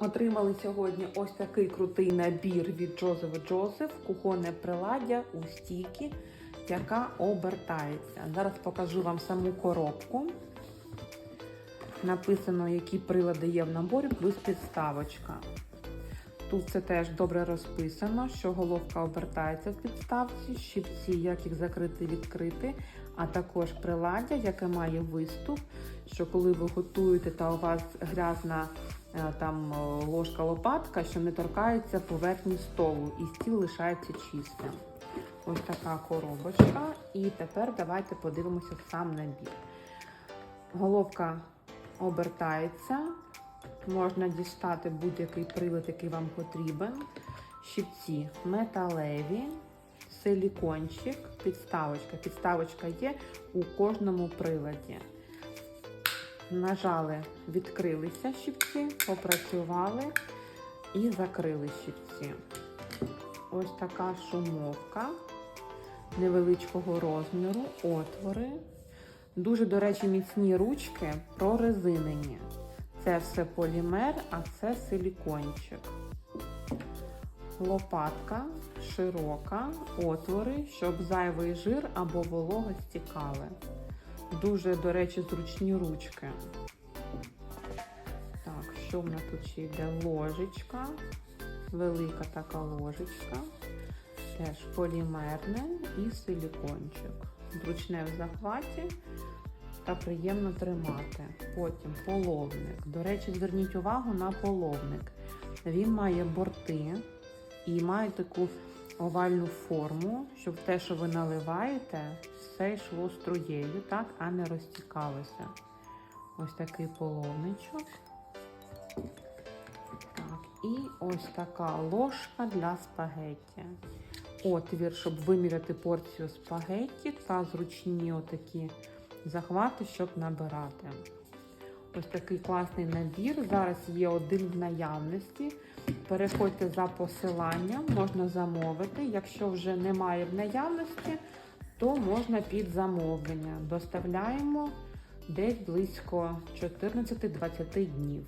Отримали сьогодні ось такий крутий набір від Джозеф Джозеф, кухонне приладдя у стійки, яка обертається. Зараз покажу вам саму коробку. Написано, які прилади є в наборі, плюс підставочка. Тут це теж добре розписано, що головка обертається в підставці, щипці, як їх закрити відкрити, а також приладдя, яке має виступ, що коли ви готуєте та у вас грязна там е, ложка-лопатка, що не торкається поверхні столу і стіл лишається чистим. Ось така коробочка. І тепер давайте подивимося сам набір. Головка обертається. Можна дістати будь-який прилад, який вам потрібен. Щипці металеві, силікончик, підставочка. Підставочка є у кожному приладі. Нажали, відкрилися щипці, попрацювали і закрили щипці. Ось така шумовка невеличкого розміру, отвори. Дуже, до речі, міцні ручки прорезинені. Це все полімер, а це силікончик. Лопатка широка, отвори, щоб зайвий жир або волога стікали. Дуже, до речі, зручні ручки. Так, що в нас тут ще йде? Ложечка. Велика така ложечка. Теж полімерне і силікончик. Зручне в захваті та приємно тримати. Потім половник. До речі, зверніть увагу на половник. Він має борти і має таку овальну форму, щоб те, що ви наливаєте, все йшло струєю, так, а не розтікалося. Ось такий половничок. Так, і ось така ложка для спагетті. Отвір, щоб виміряти порцію спагетті та зручні отакі захвати, щоб набирати. Ось такий класний набір. Зараз є один в наявності. Переходьте за посиланням, можна замовити. Якщо вже немає в наявності, то можна під замовлення. Доставляємо десь близько 14-20 днів.